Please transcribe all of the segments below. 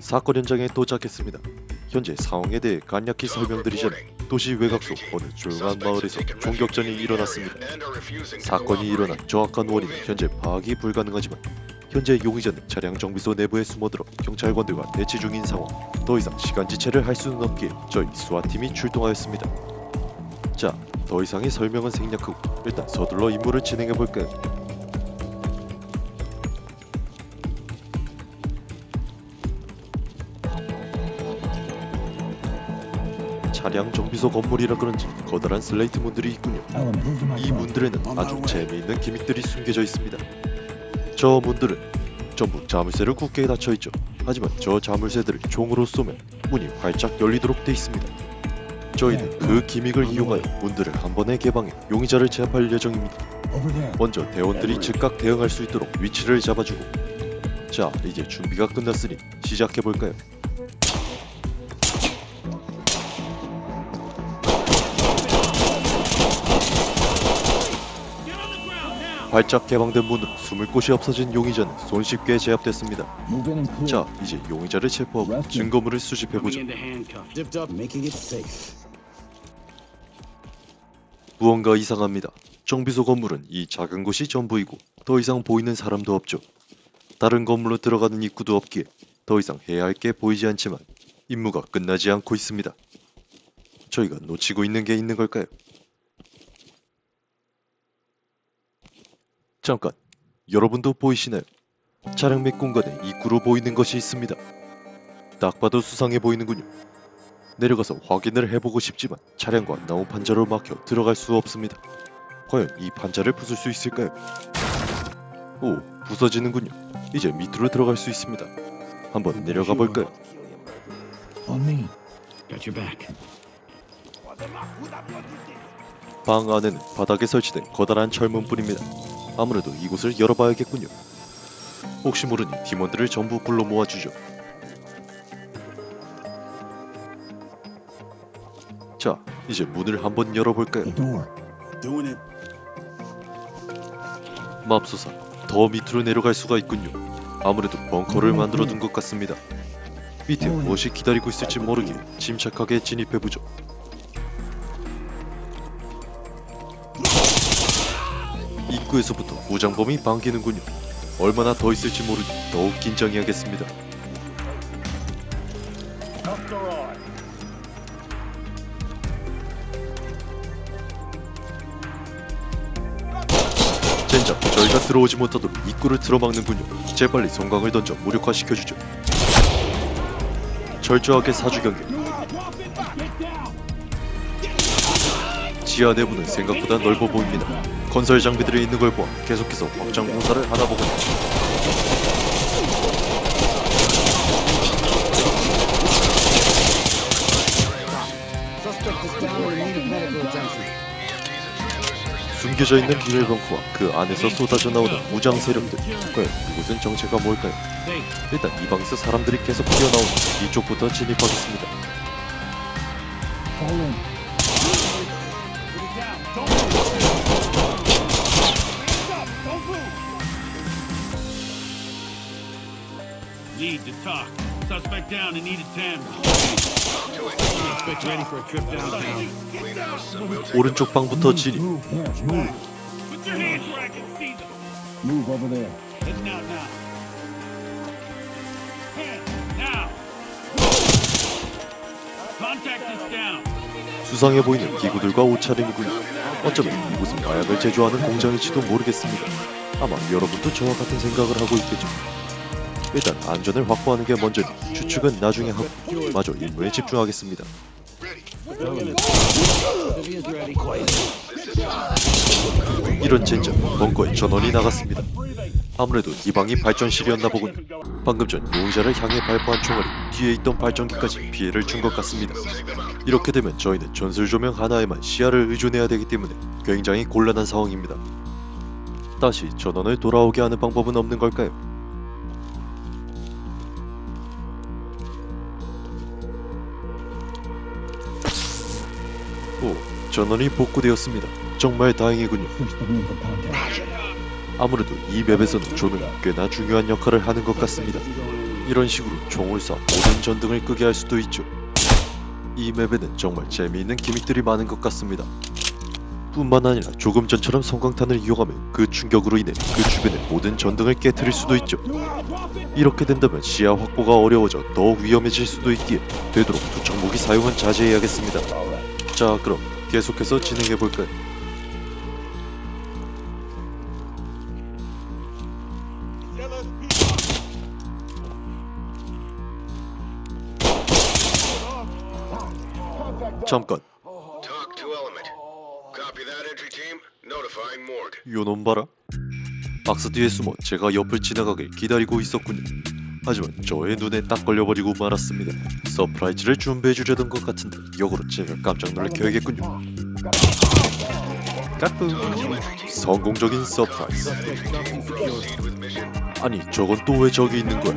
사건 현장에 도착했습니다. 현재 상황에 대해 간략히 설명드리자면 도시 외곽 속 어느 조용한 마을에서 총격전이 일어났습니다. 사건이 일어난 정확한 원인은 현재 파악이 불가능하지만 현재 용의자는 차량 정비소 내부에 숨어들어 경찰관들과 대치 중인 상황. 더 이상 시간 지체를 할 수는 없기에 저희 수사팀이 출동하였습니다. 자, 더 이상의 설명은 생략하고 일단 서둘러 임무를 진행해 볼까요? 차량 정비소 건물이라 그런지 커다란 슬레이트 문들이 있군요. 이 문들에는 아주 재미있는 기믹들이 숨겨져 있습니다. 저 문들은 전부 자물쇠를 굳게 닫혀 있죠. 하지만 저 자물쇠들을 총으로 쏘면 문이 활짝 열리도록 돼 있습니다. 저희는 그 기믹을 이용하여 문들을 한 번에 개방해 용의자를 제압할 예정입니다. 먼저 대원들이 즉각 대응할 수 있도록 위치를 잡아주고 자 이제 준비가 끝났으니 시작해 볼까요? 활짝 개방된 문으로 숨을 곳이 없어진 용의자는 손쉽게 제압됐습니다. 자 이제 용의자를 체포하고 증거물을 수집해 보죠. into handcuffs. Zipped up, making it safe. 무언가 이상합니다. 정비소 건물은 이 작은 곳이 전부이고 더 이상 보이는 사람도 없죠. 다른 건물로 들어가는 입구도 없기에 더 이상 해야 할 게 보이지 않지만 임무가 끝나지 않고 있습니다. 저희가 놓치고 있는 게 있는 걸까요? 잠깐, 여러분도 보이시나요? 차량 및 공간에 입구로 보이는 것이 있습니다. 딱 봐도 수상해 보이는군요. 내려가서 확인을 해보고 싶지만 차량과 나무 판자로 막혀 들어갈 수 없습니다. 과연 이 판자를 부술 수 있을까요? 오, 부서지는군요. 이제 밑으로 들어갈 수 있습니다. 한번 내려가 볼까요? On me. Got your back. 방 안에는 바닥에 설치된 커다란 철문뿐입니다. 아무래도 이곳을 열어봐야겠군요. 혹시 모르니 팀원들을 전부 불러 모아주죠. 자, 이제 문을 한번 열어볼까요? 맙소사, 더 밑으로 내려갈 수가 있군요. 아무래도 벙커를 만들어둔 것 같습니다. 밑에 무엇이 기다리고 있을지 모르게 침착하게 진입해보죠. 입구에서부터 무장범이 반기는군요. 얼마나 더 있을지 모르니 더욱 긴장해야겠습니다. 젠장, 저희가 들어오지 못하도록 입구를 틀어막는군요. 재빨리 성광을 던져 무력화시켜주죠. 철저하게 사주경계. 지하 내부는 생각보다 넓어 보입니다. 건설 장비들이 있는 걸 보아 계속해서 확장 공사를 medical attention. 숨겨져 있는 비밀 벙커와 그 안에서 쏟아져 나오는 무장 세력들. 과연 이곳은 정체가 뭘까요? 일단 이 방에서 사람들이 계속 뛰어나오니 이쪽부터 진입하겠습니다. Lead to talk. Suspect down and need attend. Suspect ready for a trip downtown. 오른쪽 방부터 진입. Move there. Move. Put your hands where I can see them. Move over there. Heading out now. Hands now. Contact is down. 수상해 보이는 기구들과 옷차림이군요. 어쩌면 이곳은 마약을 제조하는 공장일지도 모르겠습니다. 아마 여러분도 저와 같은 생각을 하고 있겠죠. 일단 안전을 확보하는 게 먼저니 추측은 나중에 하고 마저 임무에 집중하겠습니다. 이런 젠장 벙커에 전원이 나갔습니다. 아무래도 이 방이 발전실이었나 보군요. 방금 전 용의자를 향해 발포한 총알이 뒤에 있던 발전기까지 피해를 준 것 같습니다. 이렇게 되면 저희는 전술 조명 하나에만 시야를 의존해야 되기 때문에 굉장히 곤란한 상황입니다. 다시 전원을 돌아오게 하는 방법은 없는 걸까요? 전원이 복구되었습니다. 정말 다행이군요. 아무래도 이 맵에서는 조명이 꽤나 중요한 역할을 하는 것 같습니다. 이런 식으로 총을 쏴 모든 전등을 끄게 할 수도 있죠. 이 맵에는 정말 재미있는 기믹들이 많은 것 같습니다. 뿐만 아니라 조금 전처럼 성광탄을 이용하면 그 충격으로 인해 그 주변의 모든 전등을 깨뜨릴 수도 있죠. 이렇게 된다면 시야 확보가 어려워져 더 위험해질 수도 있기에 되도록 투척 무기 사용은 자제해야겠습니다. 자 그럼 계속해서 진행해 볼까요? 잠깐. 요놈 봐라. 박스 뒤에 숨어 제가 옆을 지나가길 기다리고 있었군요. 하지만 저의 눈에 딱 걸려버리고 말았습니다. 서프라이즈를 준비해주려던 것 같은데 역으로 제가 깜짝 놀래켜야겠군요. 까꿍 성공적인 서프라이즈. 아니 저건 또 왜 저기 있는 거야?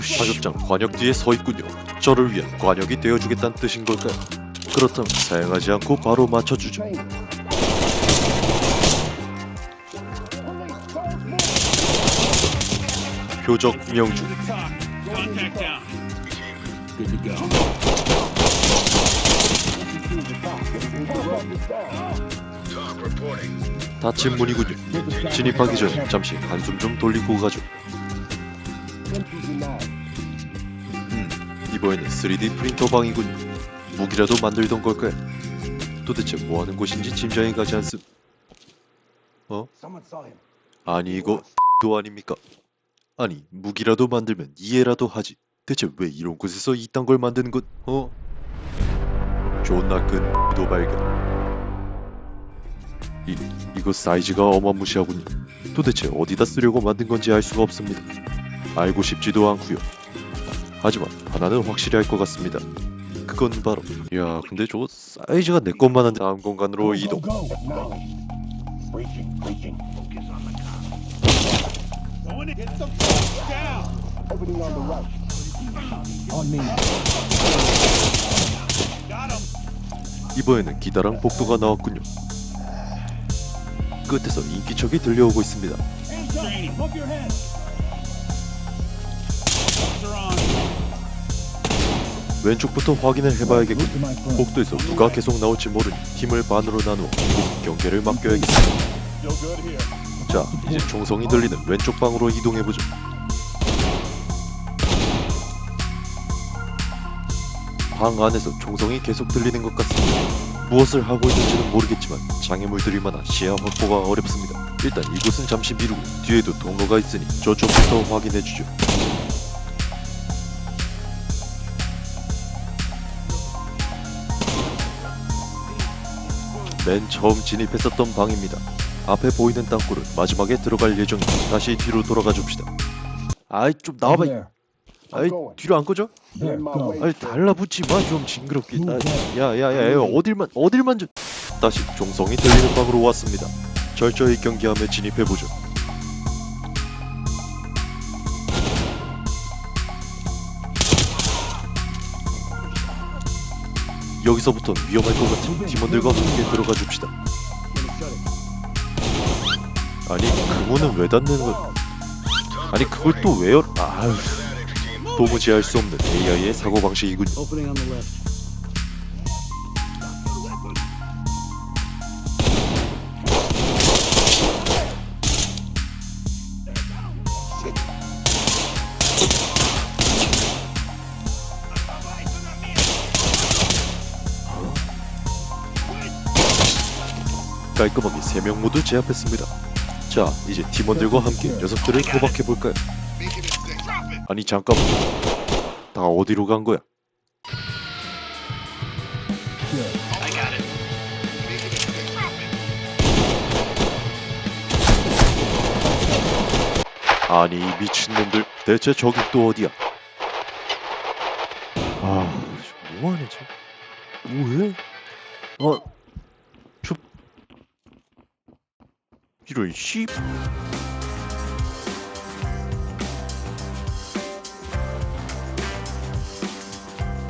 사격장 관역 뒤에 서 있군요. 저를 위한 관역이 되어주겠다는 뜻인 걸까요? 그렇다면 사양하지 않고 바로 맞춰주죠. Go. Talk reporting. 닫힌 문이군요. 진입하기 전에 잠시 한숨 좀 돌리고 가죠. 음, 이번에는 3D 프린터 방이군요. 무기라도 만들던 걸까요? 도대체 뭐하는 곳인지 짐작이 가지 않습. 어? 아니 이거 도 아닙니까? 아니 무기라도 만들면 이해라도 하지. 대체 왜 이런 곳에서 이딴 걸 만드는 것? 어? 존나 큰 도 발견. 이 이거 사이즈가 어마무시하군요. 도대체 어디다 쓰려고 만든 건지 알 수가 없습니다. 알고 싶지도 않고요. 하지만 하나는 확실히 알것 같습니다. 그건 바로 야 근데 저거 사이즈가 내 것만한 다음 공간으로 이동. Opening on the right. On me. 이번에는 기다란 복도가 나왔군요. 끝에서 인기척이 들려오고 있습니다. 왼쪽부터 확인을 해봐야겠군. 복도에서 누가 계속 나올지 모르니 팀을 반으로 나누어 꼭 경계를 맡겨야겠다. 자, 이제 총성이 들리는 왼쪽 방으로 이동해보죠. 방 안에서 총성이 계속 들리는 것 같습니다. 무엇을 하고 있는지는 모르겠지만 장애물들이 많아 시야 확보가 어렵습니다. 일단 이곳은 잠시 미루고 뒤에도 통로가 있으니 저쪽부터 확인해주죠. 맨 처음 진입했었던 방입니다. 앞에 보이는 땅굴은 마지막에 들어갈 예정이니 다시 뒤로 돌아가 줍시다. 아이 좀 나와봐. There. 아이 뒤로 안 꺼져? There, go. 아이 달라붙지 마 좀 징그럽게. 야야야 어딜만 어딜만 좀. 다시 종성이 들리는 방으로 왔습니다. 철저히 경계하며 진입해 보죠. 여기서부터 위험할 것 같은 팀원들과 함께 들어가 줍시다. 아니 그 문은 왜 닫는 거? 아니 그걸 또왜 열? 아유 도무지 알수 없는 AI의 사고 방식이군요. Opening on the left. 깔끔하게 세명 모두 제압했습니다. 자, 이제 팀원들과 함께 녀석들을 포박해 볼까요? 아니 잠깐만, 다 어디로 간 거야? 아니 이 미친놈들 대체 저기 또 어디야? 아, 뭐하는 지 뭐해? 어, 저 이런 씨